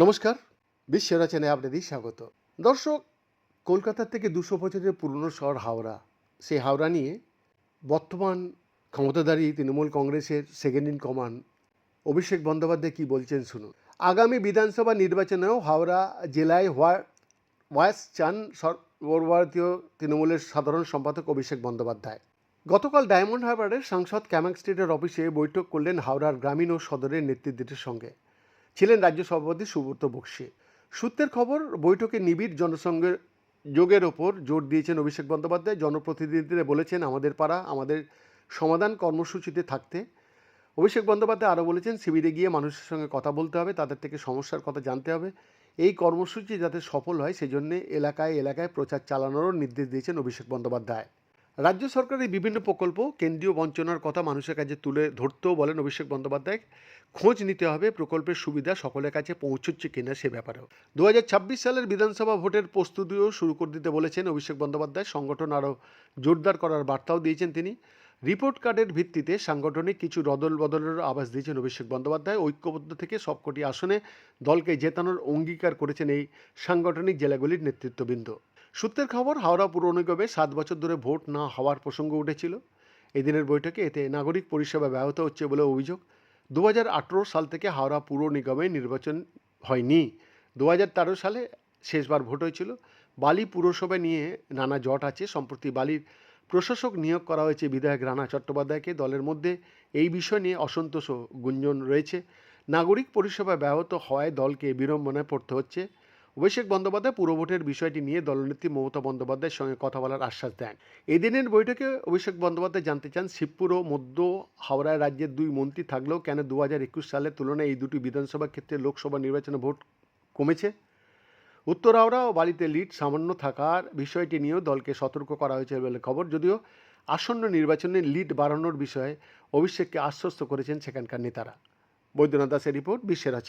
নমস্কার, বিশ্ব রচনায় আপনাদের স্বাগত। দর্শক, কলকাতা থেকে দুশো বছরের পুরনো শহর হাওড়া। সেই হাওড়া নিয়ে বর্তমান ক্ষমতাধারী তৃণমূল কংগ্রেসের second in command Abhishek Bandyopadhyay কী বলছেন শুনুন। আগামী বিধানসভা নির্বাচনেও হাওড়া জেলায় হওয়া ওয়াস চান সর্বভারতীয় তৃণমূলের সাধারণ সম্পাদক অভিষেক বন্দ্যোপাধ্যায়। গতকাল ডায়মন্ড হারবারের সাংসদ ক্যামাক স্ট্রিটের অফিসে বৈঠক করলেন হাওড়ার গ্রামীণ ও সদরের নেতৃত্বের সঙ্গে। ছিলেন রাজ্য সভাপতি সুব্রত বক্সি। সূত্রের খবর, বৈঠকে নিবিড় জনসংঘের যোগের ওপর জোর দিয়েছেন অভিষেক বন্দ্যোপাধ্যায়। জনপ্রতিনিধিদের বলেছেন, আমাদের পাড়া, আমাদের সমাধান কর্মসূচিতে থাকতে। অভিষেক বন্দ্যোপাধ্যায় আরও বলেছেন, শিবিরে গিয়ে মানুষের সঙ্গে কথা বলতে হবে, তাদের থেকে সমস্যার কথা জানতে হবে। এই কর্মসূচি যাতে সফল হয়, সেজন্য এলাকায় এলাকায় প্রচার চালানোরও নির্দেশ দিয়েছেন অভিষেক বন্দ্যোপাধ্যায়। রাজ্য সরকারের বিভিন্ন প্রকল্প কেন্দ্রীয় বঞ্চনার কথা মানুষের কাছে তুলে ধরতেও বলেন অভিষেক বন্দ্যোপাধ্যায়। খোঁজ নিতে হবে, প্রকল্পের সুবিধা সকলের কাছে পৌঁছচ্ছে কিনা সে ব্যাপারেও। দু হাজার ছাব্বিশ সালের বিধানসভা ভোটের প্রস্তুতিও শুরু করে দিতে বলেছেন অভিষেক বন্দ্যোপাধ্যায়। সংগঠন আরও জোরদার করার বার্তাও দিয়েছেন তিনি। রিপোর্ট কার্ডের ভিত্তিতে সাংগঠনিক কিছু রদল বদলের আভাস দিয়েছেন অভিষেক বন্দ্যোপাধ্যায়। ঐক্যবদ্ধ থেকে সবকটি আসনে দলকে জেতানোর অঙ্গীকার করেছেন এই সাংগঠনিক জেলাগুলির নেতৃত্ববৃন্দ। সূত্রের খবর, হাওড়া পুর নিগমে সাত বছর ধরে ভোট না হওয়ার প্রসঙ্গ উঠেছিল। এদিনের বৈঠকে এতে নাগরিক পরিষেবা ব্যাহত হচ্ছে বলে অভিযোগ। দু হাজার আঠেরো সাল থেকে হাওড়া পুর নিগমে নির্বাচন হয়নি। দু হাজার তেরো সালে শেষবার ভোট হয়েছিল। বালি পুরসভা নিয়ে নানা জট আছে। সম্প্রতি বালির প্রশাসক নিয়োগ করা হয়েছে বিধায়ক রানা চট্টোপাধ্যায়কে। দলের মধ্যে এই বিষয় নিয়ে অসন্তোষ গুঞ্জন রয়েছে। নাগরিক পরিষেবা ব্যাহত হওয়ায় দলকে বিড়ম্বনায় পড়তে হচ্ছে। অভিষেক বন্দ্যোপাধ্যায় পুরভোটের বিষয়টি নিয়ে দলনেত্রী মমতা বন্দ্যোপাধ্যায়ের সঙ্গে কথা বলার আশ্বাস দেন। এদিনের বৈঠকে অভিষেক বন্দ্যোপাধ্যায় জানতে চান, শিবপুর ও মধ্য হাওড়ায় রাজ্যের দুই মন্ত্রী থাকলেও কেন দু হাজার একুশ সালের তুলনায় এই দুটি বিধানসভা ক্ষেত্রে লোকসভা নির্বাচনে ভোট কমেছে? উত্তর হাওড়া ও বালিতে লিড সামান্য থাকার বিষয়টি নিয়েও দলকে সতর্ক করা হয়েছে বলে খবর। যদিও আসন্ন নির্বাচনে লিড বাড়ানোর বিষয়ে অভিষেককে আশ্বস্ত করেছেন সেখানকার নেতারা। বৈদ্যনাথ দাসের রিপোর্ট বিশ্বের আছেন